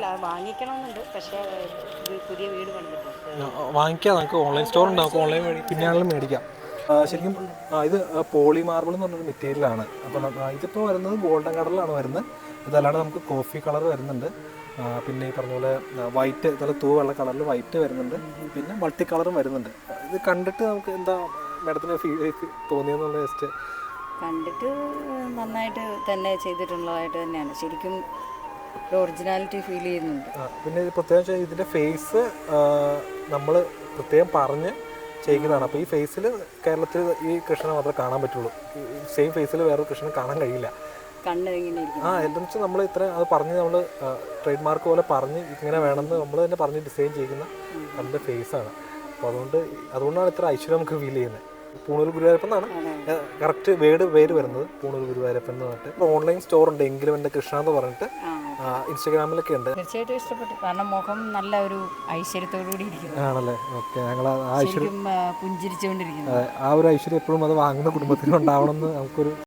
അല്ല വാങ്ങിക്കണമെന്നുണ്ട്. പക്ഷേ പുതിയ വീട് കണ്ടിട്ടുണ്ട് വാങ്ങിക്കാം. നമുക്ക് ഓൺലൈൻ സ്റ്റോർ ഉണ്ട്. നമുക്ക് ഓൺലൈൻ വഴി പിന്നെയാണെങ്കിലും മേടിക്കാം. ആ, ശരിക്കും ആ, ഇത് പോളി മാർബിൾ എന്ന് പറഞ്ഞൊരു മെറ്റീരിയലാണ് അപ്പം ഇതിപ്പോൾ വരുന്നത് ഗോൾഡൻ കളറിലാണ് വരുന്നത്. ഇതല്ലാണ്ട് നമുക്ക് കോഫി കളർ വരുന്നുണ്ട്. ആ, പിന്നെ ഈ പറഞ്ഞ പോലെ വൈറ്റ് നല്ല തൂ വെള്ള കളറിൽ വൈറ്റ് വരുന്നുണ്ട്. പിന്നെ മൾട്ടി കളറും വരുന്നുണ്ട്. ഇത് കണ്ടിട്ട് നമുക്ക് എന്താ മാഡത്തിന് ഫീൽ തോന്നിയെന്നുള്ള ജസ്റ്റ് കണ്ടിട്ട് നന്നായിട്ട് തന്നെ ചെയ്തിട്ടുള്ളതായിട്ട് തന്നെയാണ്. ശരിക്കും ഒറിജിനാലിറ്റി ഫീൽ ചെയ്യുന്നുണ്ട്. പിന്നെ ഇത് പ്രത്യേകം വെച്ചാൽ ഫേസ് നമ്മൾ പ്രത്യേകം പറഞ്ഞ് ചെയ്യിക്കുന്നതാണ്. അപ്പോൾ ഈ ഫേസിൽ കേരളത്തിൽ ഈ കൃഷ്ണനെ മാത്രമേ കാണാൻ പറ്റുള്ളൂ. സെയിം ഫേസിൽ വേറെ കൃഷ്ണനെ കാണാൻ കഴിയില്ല. ആ എന്താണെന്ന് വെച്ചാൽ നമ്മൾ ഇത്ര അത് പറഞ്ഞ് നമ്മൾ ട്രേഡ് മാർക്ക് പോലെ പറഞ്ഞ് ഇങ്ങനെ വേണമെന്ന് നമ്മൾ തന്നെ പറഞ്ഞ് ഡിസൈൻ ചെയ്യുന്ന അതിന്റെ ഫേസാണ് അപ്പോൾ അതുകൊണ്ട് അതുകൊണ്ടാണ് ഇത്ര ഐശ്വര്യം നമുക്ക് ഫീൽ ചെയ്യുന്നത്. പൂണൂർ ഗുരുവായൂരപ്പൻ എന്നാണ്. കറക്റ്റ് വേർഡ് പേര് വരുന്നത്. പൂണൂർ ഗുരുവായൂരപ്പൻ എന്ന് പറഞ്ഞിട്ട്. ഓൺലൈൻ സ്റ്റോർ ഉണ്ട് എങ്കിലും എന്റെ കൃഷ്ണ എന്ന് പറഞ്ഞിട്ട് ഇൻസ്റ്റാഗ്രാമിലൊക്കെ ഉണ്ട്. തീർച്ചയായിട്ടും ഇഷ്ടപ്പെട്ടു. കാരണം മുഖം നല്ല ഒരു ഐശ്വര്യത്തോടുകൂടി ഇരിക്കുന്നു. ആണല്ലേ? ഓക്കെ ഞങ്ങൾ ആ ഐശ്വര്യം പുഞ്ചിരിച്ചുകൊണ്ടിരിക്കുന്നു. ആ ഒരു ഐശ്വര്യം എപ്പോഴും അത് വാങ്ങുന്ന കുടുംബത്തിൽ ഉണ്ടാവണം എന്ന് നമുക്കൊരു